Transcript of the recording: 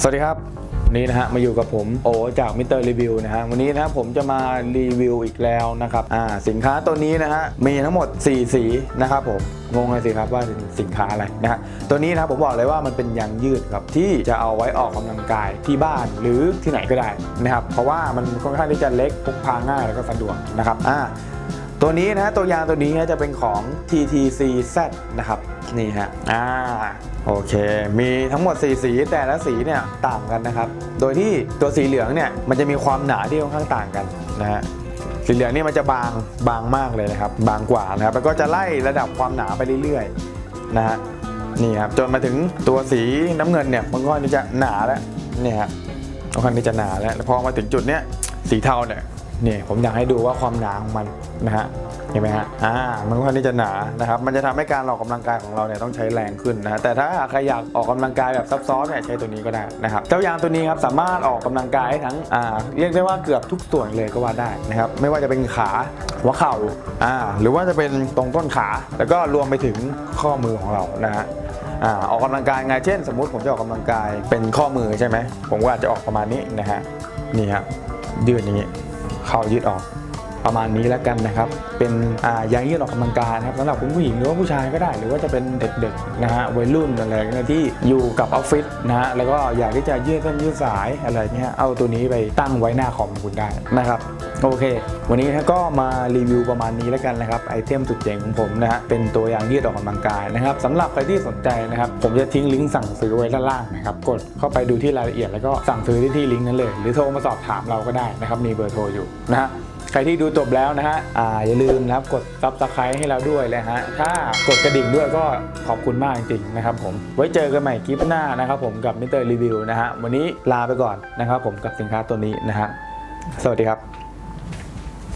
สวัสดีครับวันนี้นะฮะมาอยู่กับผมโอจากมิเตอร์รีวิวนะฮะวันนี้นะฮะผมจะมารีวิวอีกแล้วนะครับอ่าสินค้าตัวนี้นะฮะมีทั้งหมด 4 สีนะครับผมงงเลยสิครับว่าสินค้าอะไรนะฮะตัวนี้นะครับผมบอกเลยว่ามันเป็นยางยืดครับที่จะเอาไว้ออกกำลังกายที่บ้านหรือที่ไหนก็ได้นะครับเพราะว่ามันค่อนข้างที่จะเล็กพกพาง่ายแล้วก็สะดวกนะครับอ่า ตัวนี้นะตัวยางตัวนี้ฮะจะเป็นของ TTCZ นะครับนี่ฮะอ่าโอเค มีทั้งหมด 4 สีแต่ละสีเนี่ยต่างกันนะครับ โดยที่ตัวสีเหลืองเนี่ยมันจะมีความหนาที่ค่อนข้างต่างกันนะฮะสีเหลืองนี่มันจะบางบางมากเลยนะครับ บางกว่านะครับแล้วก็จะไล่ระดับความหนาไปเรื่อยๆนะฮะนี่ครับจนมาถึงตัวสีน้ำเงินเนี่ยมันก็นี่จะหนาแล้วเนี่ยฮะค่อนข้างที่จะหนาแล้วพอมาถึงจุดเนี้ยสีเทาเนี่ย นี่ผมอยากให้ดูว่าความหนาของมันนะฮะเห็นไหมฮะอ่ามันค่อนข้างที่จะหนานะครับมันจะทำให้การออกกำลังกายของเราเนี่ยต้องใช้แรงขึ้นนะฮะแต่ถ้าใครอยากออกกำลังกายแบบซับซ้อนเนี่ยใช้ตัวนี้ก็ได้นะครับเจ้ายางตัวนี้ครับสามารถออกกำลังกายให้ทั้งอ่าเรียกได้ว่าเกือบทุกส่วนเลยก็ว่าได้นะครับไม่ว่าจะเป็นขาหัวเข่าอ่าหรือว่าจะเป็นตรงต้นขา แล้วก็รวมไปถึงข้อมือของเรานะฮะอ่าออกกำลังกายไงเช่น สมมุติผมจะออกกำลังกายเป็นข้อมือใช่ไหมผมก็อาจจะออกประมาณนี้นะฮะนี่ฮะยืดอย่างนี้ เข่ายืดออก ประมาณนี้แล้วกันนะครับ เป็นยางยืดออกกำลังกายนะครับสำหรับคุณผู้หญิงหรือว่าผู้ชายก็ได้ หรือว่าจะเป็นเด็กๆนะฮะวัยรุ่นอะไรที่อยู่กับออฟฟิศนะฮะแล้วก็อยากที่จะยืดเส้นยืดสายอะไรเงี้ยเอาตัวนี้ไปตั้งไว้หน้าคอมคุณได้นะครับโอเค วันนี้ก็มารีวิวประมาณนี้แล้วกันนะครับไอเทมสุดเจ๋งของผมนะฮะเป็นตัวยางยืดออกกำลังกายนะครับสำหรับใครที่สนใจนะครับ ผมจะทิ้งลิงก์สั่งซื้อไว้ด้านล่างนะครับกดเข้าไปดูที่รายละเอียดแล้วก็สั่งซื้อที่ที่ลิงก์นั้นเลย หรือโทรมาสอบถามเราก็ได้นะครับมีเบอร์โทรอยู่นะฮะ ใครที่ดูจบแล้วนะฮะอ่าอย่าลืมนะครับกดซับสไครต์ให้เราด้วยเลยฮะถ้ากดกระดิ่งด้วยก็ขอบคุณมากจริงๆนะครับผมไว้เจอกันใหม่คลิปหน้านะครับผมกับมิเตอร์รีวิวนะฮะวันนี้ลาไปก่อนนะครับผมกับสินค้าตัวนี้นะฮะสวัสดีครับ